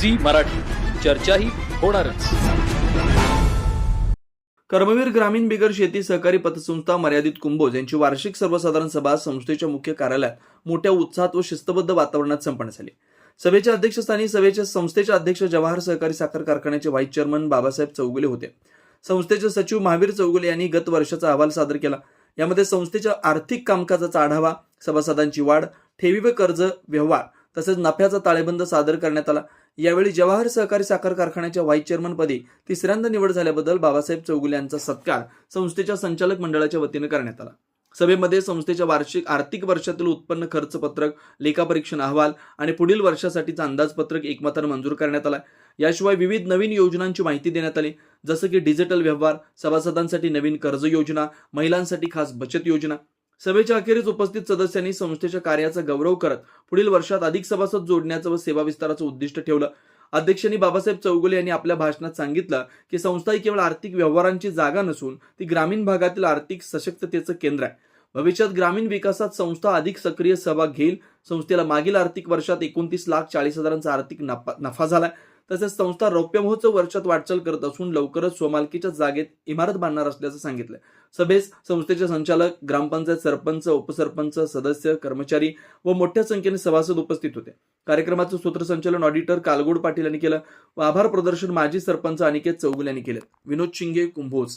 Zee Marathi. चर्चाही होणारच. कर्मवीर ग्रामीण बिगर शेती सहकारी पतसंस्था मर्यादित कुंभोज यांची वार्षिक सर्वसाधारण सभा संस्थेच्या मुख्य कार्यालयात मोठ्या उत्साहात व शिस्तबद्ध वातावरणात संपन्न झाली. सभेच्या अध्यक्षस्थानी सभेच्या संस्थेच्या अध्यक्ष जवाहर सहकारी साखर कारखान्याचे व्हाईस चेअरमन बाबासाहेब चौगुले होते. संस्थेचे सचिव महावीर चौगुले यांनी गत वर्षाचा अहवाल सादर केला. यामध्ये संस्थेच्या आर्थिक कामकाजाचा आढावा सभासदांची वाढ ठेवी व कर्ज व्यवहार तसेच नफ्याचा ताळेबंद सादर करण्यात आला. यावेळी जवाहर सहकारी साखर कारखान्याच्या व्हाईस चेअरमनपदी तिसऱ्यांदा निवड झाल्याबद्दल बाबासाहेब चौगुले यांचा सत्कार संस्थेच्या संचालक मंडळाच्या वतीने करण्यात आला. सभेमध्ये संस्थेच्या वार्षिक आर्थिक वर्षातील उत्पन्न खर्च पत्रक लेखापरीक्षण अहवाल आणि पुढील वर्षासाठीचा अंदाजपत्रक एकमतानं मंजूर करण्यात आला. याशिवाय विविध नवीन योजनांची माहिती देण्यात आली जसं की डिजिटल व्यवहार सभासदांसाठी नवीन कर्ज योजना महिलांसाठी खास बचत योजना. सभेच्या अखेरीस उपस्थित सदस्यांनी संस्थेच्या कार्याचा गौरव करत पुढील वर्षात अधिक सभासद जोडण्याचं व सेवा विस्ताराचं उद्दिष्ट ठेवलं. अध्यक्षांनी बाबासाहेब चौगुले यांनी आपल्या भाषणात सांगितलं की संस्था ही केवळ आर्थिक व्यवहारांची जागा नसून ती ग्रामीण भागातील आर्थिक सशक्ततेचं केंद्र आहे. भविष्यात ग्रामीण विकासात संस्था अधिक सक्रिय सहभाग घेईल. संस्थेला मागील आर्थिक वर्षात एकोणतीस लाख चाळीस हजारांचा आर्थिक नफा नफा झालाय. तसेच संस्था रौप्य महोत्सव वर्षात वाटचाल करत असून लवकरच स्वमालकीच्या जागेत इमारत बांधणार असल्याचं सांगितलं. सभेस संस्थेचे संचालक ग्रामपंचायत सरपंच उपसरपंच सदस्य कर्मचारी व मोठ्या संख्येने सभासद उपस्थित होते. कार्यक्रमाचं सूत्रसंचालन ऑडिटर कालगोड पाटील यांनी केलं व आभार प्रदर्शन माजी सरपंच अनिकेत चौगुल यांनी केलं. विनोद शिंगे कुंभोज.